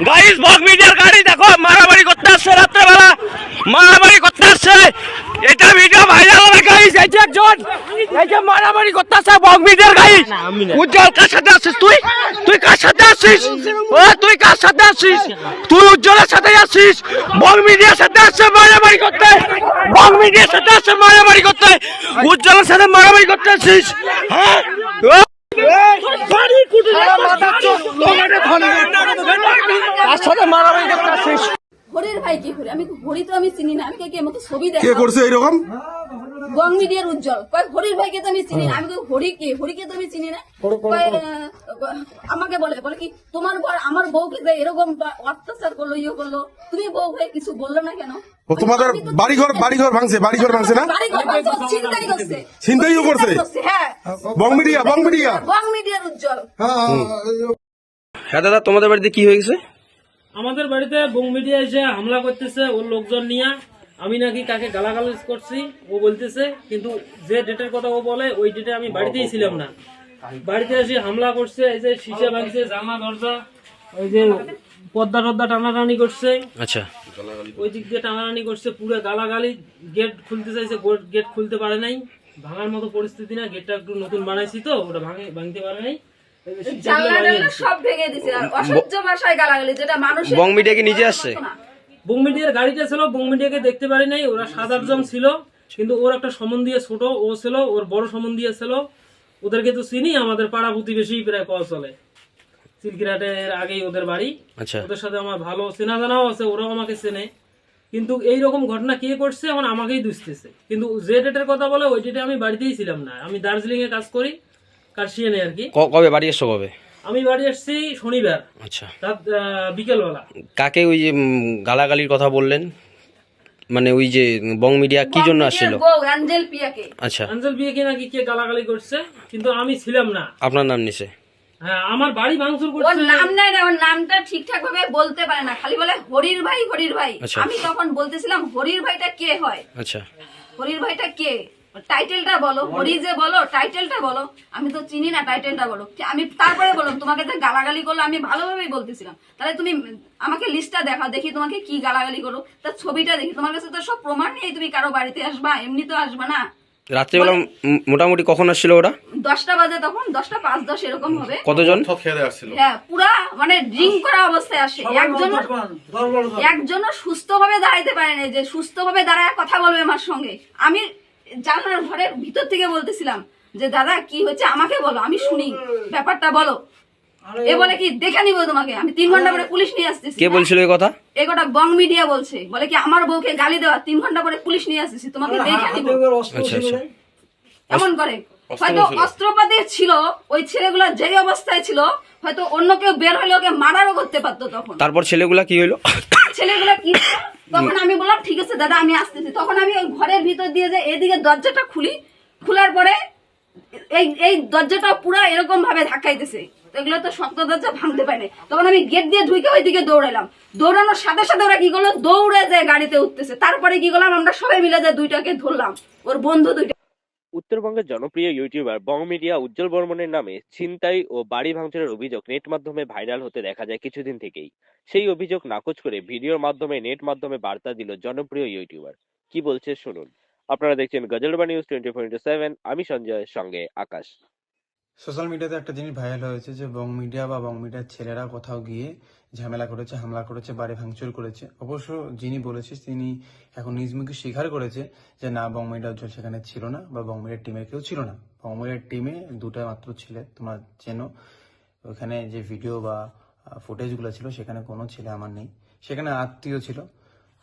Guys বক মিডিয়ার গাড়ি দেখো মারামারি করতে আসছে রাত্রেবেলা মারামারি করতে আসছে এটা ভিডিও ভাইরাল হবে গাইস এই যে একজন এই যে মারামারি করতে আসছে বক মিডিয়ার গাড়ি উজ্জ্বল কার সাথে আসছিস তুই তুই কার সাথে আসছিস ও তুই কার সাথে আসছিস তুই উজ্জ্বলের সাথে আসছিস বক মিডিয়ার সাথে আসছে মারামারি করতে বক মিডিয়ার সাথে আসছে মারামারি করতে উজ্জ্বলের সাথে মারামারি করতে আসছিস হ্যাঁ! তার সাথে মারামারি করতে হরির ভাই কি করে আমি হরি তো আমি চিনি না। আমি কে মতো ছবি কে করছে এরকম বং মিডিয়ার উজ্জ্বল। কয় হরির ভাইকে তো আমি চিনি না। আমি হরি কে? হরিকে তো আমি চিনি না। আমাকে বলে বলে কি তোমার ঘর আমার বউকে যে এরকম অত্যাচার করল ইয়ে করল তুমি বউ হয়ে কিছু বলল না কেন? ও তোমাদের বাড়িঘর বাড়িঘর ভাঙছে বাড়িঘর ভাঙছে না? বাড়ি ঘর ভাঙছে, ও ছিনতাই করছে। ছিনতাইও করছে? করছে, হ্যাঁ। বং মিডিয়া বং মিডিয়া। বং মিডিয়ার উজ্জ্বল। হ্যাঁ দাদা তোমাদের বাড়িতে কি হয়ে গেছে? আমাদের বাড়িতে বং মিডিয়া এসে হামলা করতেছে ওর লোকজন নিয়ে। আমি নাকি কাকে গালাগালাজ করছি ও বলতেছে কিন্তু যে ডেটের কথা ও বলে ওই ডেটে আমি বাড়িতেই ছিলাম না। বাড়িতে এসে হামলা করছে এই যে শিশা ভাঙছে জানলা দরজা ওই যে পদ্মা টদ্দা টানাটানি করছে। আচ্ছা। ওই দিক দিয়ে টানাটানি করছে পুরো গালাগালি গেট খুলতে চাইছে গেট খুলতে পারে নাই। ভাঙার মতো পরিস্থিতি না গেটটা একটু নতুন বানাইছি তো ওটা ভাঙে ভাঙতে পারে নাই। সব ভেঙে দিছে। আর অসহ্য ভাষায় গালাগালি যেটা মানুষের বং মিডিয়া কি নিজে আসছে? না। বুংমিডিয়ার গাড়িটা ছিল বুংমিডিয়াকে দেখতে পারি নাই ওরা সাত আটজন ছিল কিন্তু ওর একটা সম্বন্ধীয় ছোট ও ছিল ওর বড় সম্বন্ধীয় ছিল। ওদেরকে তো চিনি আমাদের পাড়া প্রতিবেশী প্রায় কল চলে। সিলকিরাটের আগেই ওদের বাড়ি। আচ্ছা। ওদের সাথে আমার ভালো চেনা জানাও আছে ওরাও আমাকে চেনে। কিন্তু এই রকম ঘটনা কে করছে এখন আমাকেই দুষতেছে। কিন্তু যে ডেটের কথা বলে ওই ডেটে আমি বাড়িতেই ছিলাম না। আমি দার্জিলিং এ কাজ করি কার্শিয়ানে আর কি। কবে বাড়ি এসছো কবে? আমি বাড়ি আসছি শনিবার। আচ্ছা। রাত বিকেলবেলা। কাকে ওই যে গালাগালির কথা বললেন? মানে ওই যে বং মিডিয়া কি জন্য আসছিল? অ্যাঞ্জেল পিয়াকে। আচ্ছা। আঞ্জল বিয়েকে নাকি কে গালাগালি করছে? কিন্তু আমি ছিলাম না। আপনার নাম নিছে হ্যাঁ আমার বাড়ি ভাঙচুর ওর নাম নাই না ওর নামটা ঠিকঠাক ভাবে বলতে পারে না। খালি বলে হরির ভাই হরির ভাই। আচ্ছা। আমি তখন বলতেছিলাম হরির ভাইটা কে হয়? আচ্ছা। হরির ভাইটা কে? টাইটেলটা বলো হরি যে বলো টাইটেলটা বলো। আমি তো চিনি না টাইটেলটা বলো। আমি তারপরে বললাম তোমাকে যে গালাগালি করল আমি ভালোভাবেই বলতেছিলাম। তাহলে তুমি আমাকে লিস্টটা দেখাও দেখি তোমাকে কি গালাগালি করো তার ছবিটা দেখি তোমার কাছে তো সব প্রমাণ নেই তুমি কারও বাড়িতে আসবা এমনি তো আসবা না। রাত্রেবেলা মোটামুটি কখন আসছিল ওরা? দশটা বাজে তখন দশটা পাঁচ দশ এরকম হবে। কতজন? হ্যাঁ পুরা মানে ড্রিঙ্ক করা অবস্থায় আসে। একজন একজন সুস্থ ভাবে দাঁড়াইতে পারে না যে সুস্থ ভাবে দাঁড়ায় কথা বলবে আমার সঙ্গে। আমি জানার ঘরের ভিতর থেকে বলতেছিলাম যে দাদা কি হচ্ছে আমাকে বলো আমি শুনি। ব্যাপারটা বলো। এ বলে কি দেখে নিবো তোমাকে। আমি তিন ঘণ্টা পরে পুলিশ নিয়ে আসতেছি কে বলছিল এই কথা? এ গোটা বং মিডিয়া বলছে। বলে কি আমার বউকে গালি দেওয়া তিন ঘণ্টা পরে পুলিশ নিয়ে আসতেছি তোমাকে দেখে নিবো। আচ্ছা আচ্ছা। এমন করে। হয়তো অস্ত্রপাতি ছিল ওই ছেলেগুলো যে অবস্থায় ছিল হয়তো অন্য কেউ বের হলে ওকে মারারও করতে পারতো তখন। তারপর ছেলেগুলা কি হইল? ছেলেগুলো কি তখন আমি বললাম, ঠিক আছে দাদা, আমি আসতেছি। তখন আমি ওই ঘরের ভিতর দিয়ে যে এদিকে দরজাটা খুলি, খোলার পরে এই এই দরজাটা পুরো এরকম ভাবে ধাক্কাইতেছে। এগুলো তো শক্ত দরজা, ভাঙতে পারে তখন আমি গেট দিয়ে ঢুকে ওইদিকে দৌড়ালাম দৌড়ানোর সাথে সাথে ওরা কি করল? দৌড়ে যায় গাড়িতে উঠতেছে। তারপরে কি করলাম? আমরা সবাই মিলে যে দুইটাকে ধরলাম। ওর বন্ধু দুইটা উত্তরবঙ্গের জনপ্রিয় ইউটিউবার বং মিডিয়া উজ্জ্বল বর্মনের নামে ছিনতাই ও বাড়ি ভাঙচুরের অভিযোগ নেট মাধ্যমে ভাইরাল হতে দেখা যায় কিছুদিন থেকেই। সেই অভিযোগ নাকচ করে ভিডিওর মাধ্যমে, নেট মাধ্যমে বার্তা দিল জনপ্রিয় ইউটিউবার। কি বলছে শুনুন। আপনারা দেখছেন গজলবা news twenty four into seven. আমি সঞ্জয়ের সঙ্গে আকাশ। সোশ্যাল মিডিয়াতে একটা জিনিস ভাইরাল হয়েছে যে বং মিডিয়া বা বং মিডিয়ার ছেলেরা কোথাও গিয়ে ঝামেলা করেছে, হামলা করেছে, বাড়ি ভাঙচুর করেছে। অবশ্য যিনি বলেছে, তিনি এখন নিজ মুখে স্বীকার করেছে যে না, বং মিডিয়া উজ্জ্বল সেখানে ছিল না বা বং মিডিয়ার টিমের কেউ ছিল না। বং মিডিয়ার টিমে দুটা মাত্র ছেলে, তোমরা চেনো। ওখানে যে ভিডিও বা ফুটেজগুলো ছিল, সেখানে কোনো ছেলে আমার নেই। সেখানে আত্মীয় ছিল।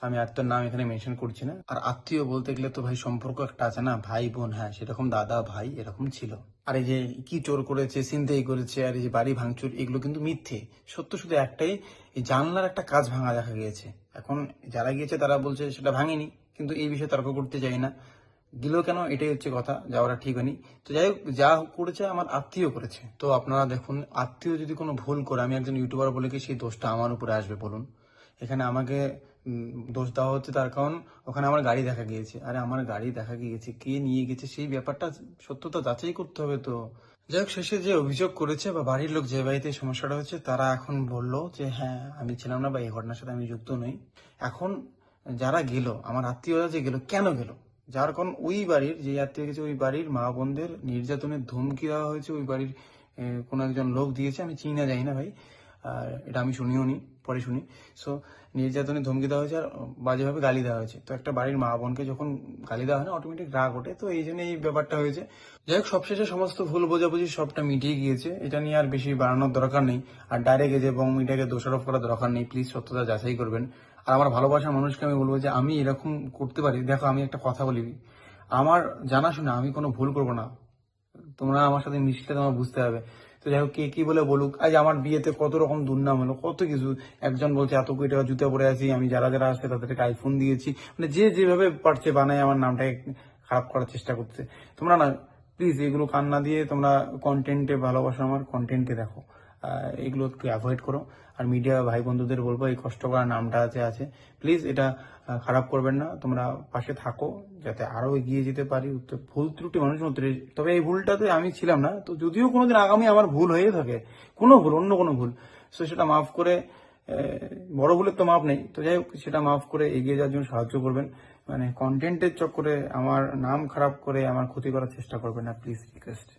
আমি আত্মীয়র নাম এখানে মেনশন করছি না। আর আত্মীয় বলতে গেলে তো ভাই সম্পর্ক একটা আছে না, ভাই বোন হ্যাঁ সেরকম দাদা, ভাই এরকম ছিল। আর এই যে কি চোর করেছে চিন্তাই করেছে, আর এই যে বাড়ি ভাঙচুর, এগুলো কিন্তু মিথ্যে। সত্য শুধু একটাই, এই জানলার একটা কাজ ভাঙা দেখা গিয়েছে। এখন যারা গিয়েছে তারা বলছে সেটা ভাঙেনি, কিন্তু এই বিষয়ে তর্ক করতে চাই না। দিল কেন? এটাই হচ্ছে কথা, যাওয়াটা ঠিক হয়নি। তো যাই হোক, যা করেছে আমার আত্মীয় করেছে। তো আপনারা দেখুন, আত্মীয় যদি কোনো ভুল করে, আমি একজন ইউটিউবার বলে কি সেই দোষটা আমার উপরে আসবে, বলুন। এখানে আমাকে দোষ দেওয়া হচ্ছে তার কারণ ওখানে আমার গাড়ি দেখা গিয়েছে। আরে আমার গাড়ি দেখা গিয়েছে, কে নিয়ে গেছে সেই ব্যাপারটা সত্যতা যাচাই করতে হবে তো। যাই হোক শেষে যে অভিযোগ করেছে বা বাড়ির লোক যে বাড়িতে সমস্যাটা হচ্ছে তারা এখন বলল যে হ্যাঁ আমি ছিলাম না বা এই ঘটনার সাথে আমি যুক্ত নই। এখন যারা গেল, আমার আত্মীয়রা যে গেল, কেন গেল? যার কারণ ওই বাড়ির, যে আত্মীয় গেছে ওই বাড়ির মা বোনদের নির্যাতনের ধমকি দেওয়া হয়েছে, ওই বাড়ির কোনো একজন লোক দিয়েছে, আমি চিনি না যাই না ভাই। আর এটা আমি শুনিও নি। পরে শুনি। সো নির্যাতনের ধমকি দেওয়া হয়েছে আর বাজেভাবে গালি দেওয়া হয়েছে। তো একটা বাড়ির মা বোনকে যখন গালি দেওয়া হয় না অটোমেটিক রাগ ওঠে। তো এই জন্য এই ব্যাপারটা হয়েছে। যাই হোক, সবশেষে সমস্ত ভুল বোঝাবুঝি সবটা মিটিয়ে গিয়েছে। এটা নিয়ে আর বেশি বাড়ানোর দরকার নেই। আর ডাইরেক্ট যে বং মিডিয়াকে দোষারোপ করার দরকার নেই। প্লিজ সত্যতা যাচাই করবেন। আর আমার ভালোবাসার মানুষকে আমি বলব যে, আমি এরকম করতে পারি। দেখো, আমি একটা কথা বলি। আমার জানাশোনা, আমি কোনো ভুল করব না। তোমরা আমার সাথে মিশলে তোমার বুঝতে হবে। তো যাই হোক, কে কি বলে বলুক। আজ আমার বিয়েতে কত রকম দুর্নাম হলো, কত কিছু। একজন বলছে, এত কোটি টাকা জুতা পরে আছি, আমি যারা যারা আসছে তাদেরকে আইফোন দিয়েছি। মানে যে যেভাবে পারছে বানায় আমার নামটাকে খারাপ করার চেষ্টা করছে। তোমরা না প্লিজ এগুলো কান্না দিয়ে তোমরা কন্টেন্টে ভালোবাসো আমার কন্টেন্টে দেখো। এগুলো একটু অ্যাভয়েড করো। আর মিডিয়া ভাই বন্ধুদের বলব, এই কষ্ট করার নামটা আছে আছে প্লিজ এটা খারাপ করবেন না। তোমরা পাশে থাকো, যাতে আরও এগিয়ে যেতে পারি। ভুল ত্রুটি মানুষ মধ্যে তবে এই ভুলটাতে আমি ছিলাম না। তো যদিও কোনোদিন আগামী আমার ভুল হয়ে থাকে, কোনো ভুল, অন্য কোনো ভুল তো সেটা মাফ করে বড় ভুলের তো মাপ নেই। তো যাই হোক, সেটা মাফ করে এগিয়ে যাওয়ার জন্য সাহায্য করবেন। মানে কন্টেন্টের চক্করে আমার নাম খারাপ করে আমার ক্ষতি করার চেষ্টা করবেন না প্লিজ রিকোয়েস্ট